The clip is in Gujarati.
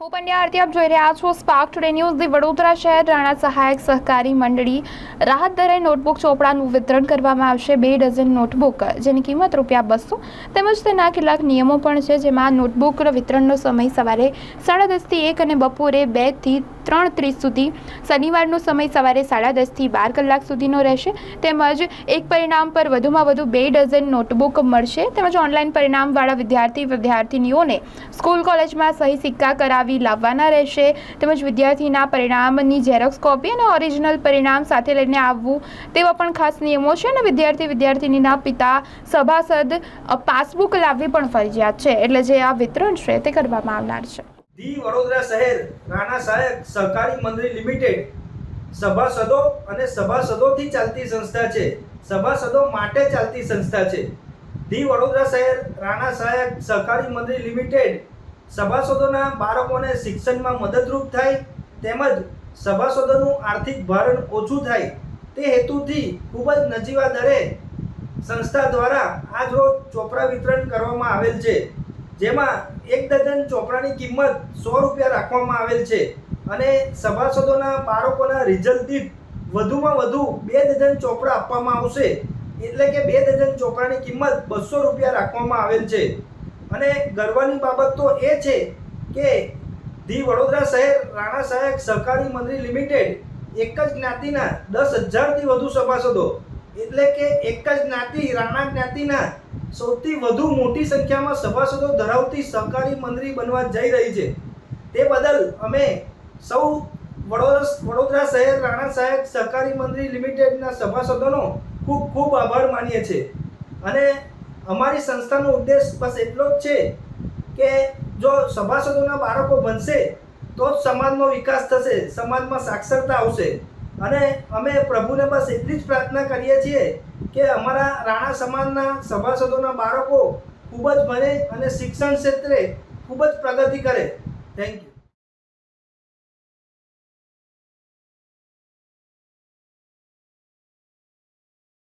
હું પંડ્યા આરતી, આપ જોઈ રહ્યા છો Spark Today News the Vadodara શહેર રાણા સહાયક સહકારી મંડળી રાહત દરે નોટબુક ચોપડાનું વિતરણ કરવામાં આવશે. બે ડઝન નોટબુક જેની કિંમત રૂપિયા બસો તેમજ તેના કેટલાક નિયમો પણ છે, જેમાં નોટબુક વિતરણનો સમય સવારે સાડા દસથી એક અને બપોરે બેથી ત્રણ ત્રીસ સુધી. શનિવારનો સમય સવારે સાડા દસથી બાર કલાક સુધીનો રહેશે. તેમજ એક પરિણામ પર વધુમાં વધુ બે ડઝન નોટબુક મળશે. તેમજ ઓનલાઈન પરિણામવાળા વિદ્યાર્થી વિદ્યાર્થીનીઓને સ્કૂલ કોલેજમાં સહી સિક્કા કરાવી લાવવાના રહેશે. તેમજ વિદ્યાર્થીના પરિણામની ઝેરોક્સ કોપી અને ઓરિજિનલ પરિણામ સાથે લઈને આવવું, તેવા પણ ખાસ નિયમો છે અને વિદ્યાર્થી વિદ્યાર્થીનીના પિતા સભાસદ પાસબુક લાવવી પણ ફરજિયાત છે. એટલે જે આ વિતરણ છે તે કરવામાં આવનાર છે. ધી વડોદરા શહેર રાણા સહાયક, સહકારી મંડળી લિમિટેડ, સભાસદો અને સભાસદોથી ચાલતી સંસ્થા છે. સભાસદો માટે ચાલતી સંસ્થા છે. ધી વડોદરા શહેર રાણા સહાયક, સહકારી મંડળી લિમિટેડ, સભાસદોના બાળકોને શિક્ષણમાં મદદરૂપ થાય તેમજ સભાસદોનું આર્થિક ભારણ ઓછું થાય તે હેતુથી ખૂબ જ નજીવા દરે સંસ્થા દ્વારા આજ રોજ ચોપડા વિતરણ કરવામાં આવેલ છે. જેમાં એક ડઝન ચોપડાની કિંમત સો રૂપિયા રાખવામાં આવેલ છે અને સભાસદોના બાળકોના રિઝલ્ટ દીઠ વધુમાં વધુ બે ડઝન ચોપડા આપવામાં આવશે. એટલે કે બે ડઝન ચોપડાની કિંમત બસો રૂપિયા રાખવામાં આવેલ છે. અને ગર્વની બાબત તો એ છે કે ધી વડોદરા શહેર રાણા સહાયક સહકારી મંડળી લિમિટેડ એક જ જ્ઞાતિના દસ હજારથી વધુ સભાસદો. એટલે કે એક જ જ્ઞાતિ રાણા જ્ઞાતિના સૌથી વધુ મોટી સંખ્યામાં સભાસદો ધરાવતી સહકારી મંડળી બનવા જઈ રહી છે. તે બદલ અમે સૌ વડોદરા વડોદરા શહેર, રાણા સાહેબ સહકારી મંડળી લિમિટેડના સભાસદોનો ખૂબ ખૂબ આભાર માનીએ છીએ. અને અમારી સંસ્થાનો ઉદ્દેશ બસ એટલો જ છે કે જો સભાસદોના બાળકો બનશે તો જ સમાજનો વિકાસ થશે, સમાજમાં સાક્ષરતા આવશે. અને અમે પ્રભુને બસ એટલી જ પ્રાર્થના કરીએ છીએ કે અમારા રાણા સમાજના સભાસદોના બાળકો ખૂબ જ ભણે અને શિક્ષણ ક્ષેત્રે ખૂબ જ પ્રગતિ કરે. Thank you